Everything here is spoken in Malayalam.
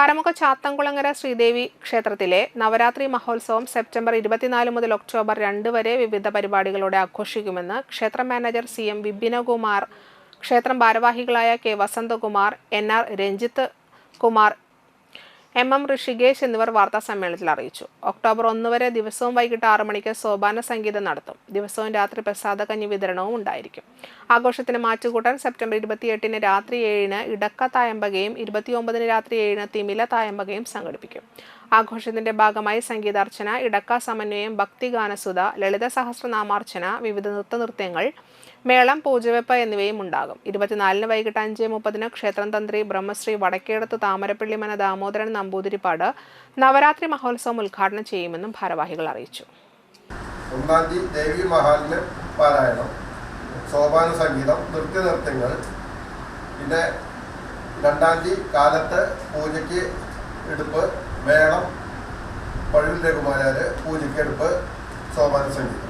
കരമുഖ ചാത്തംകുളങ്ങര ശ്രീദേവി ക്ഷേത്രത്തിലെ നവരാത്രി മഹോത്സവം സെപ്റ്റംബർ ഇരുപത്തിനാല് മുതൽ ഒക്ടോബർ രണ്ട് വരെ വിവിധ പരിപാടികളോടെ ആഘോഷിക്കുമെന്ന് ക്ഷേത്ര മാനേജർ സി എം വിപിനകുമാർ ക്ഷേത്രം ഭാരവാഹികളായ K Vasanthakumar N R Ranjith Kumar M M Rishikesh എന്നിവർ വാർത്താ സമ്മേളനത്തിൽ അറിയിച്ചു. ഒക്ടോബർ ഒന്ന് വരെ ദിവസവും വൈകിട്ട് ആറു മണിക്ക് സോപാന സംഗീതം നടത്തും. ദിവസവും രാത്രി പ്രസാദ കഞ്ഞി വിതരണവും ഉണ്ടായിരിക്കും. ആഘോഷത്തിന് മാറ്റുകൂട്ടാൻ സെപ്റ്റംബർ ഇരുപത്തിയെട്ടിന് രാത്രി ഏഴിന് ഇടക്ക തായമ്പകയും ഇരുപത്തിയൊമ്പതിന് രാത്രി ഏഴിന് തിമില തായമ്പകയും സംഘടിപ്പിക്കും. ആഘോഷത്തിന്റെ ഭാഗമായി സംഗീതാർച്ചന ഇടക്ക സമന്വയം ഭക്തിഗാനസുത ലളിത സഹസ്രനാമാർച്ചന വിവിധ നൃത്തനൃത്യങ്ങൾ മേളം പൂജവെപ്പ് എന്നിവയും ഉണ്ടാകും. ഇരുപത്തിനാലിന് വൈകിട്ട് അഞ്ച് മുപ്പതിന് ക്ഷേത്രം തന്ത്രി ബ്രഹ്മശ്രീ വടക്കേടത്ത് താമരപ്പള്ളി മന ദാമോദരൻ നമ്പൂതിരിപ്പാട് നവരാത്രി മഹോത്സവം ഉദ്ഘാടനം ചെയ്യുമെന്നും ഭാരവാഹികൾ അറിയിച്ചു. ഒന്നാം തീയതി ദേവി മഹാലിന് പാരായണം സോപാന സംഗീതം നൃത്യനൃത്യങ്ങൾ പിന്നെ രണ്ടാം തീയതി കാലത്ത് പൂജയ്ക്ക് എടുപ്പ് മേളം പഴുവിൽ രഘുമാരാര് പൂജയ്ക്ക് എടുപ്പ് സോപാന സംഗീതം.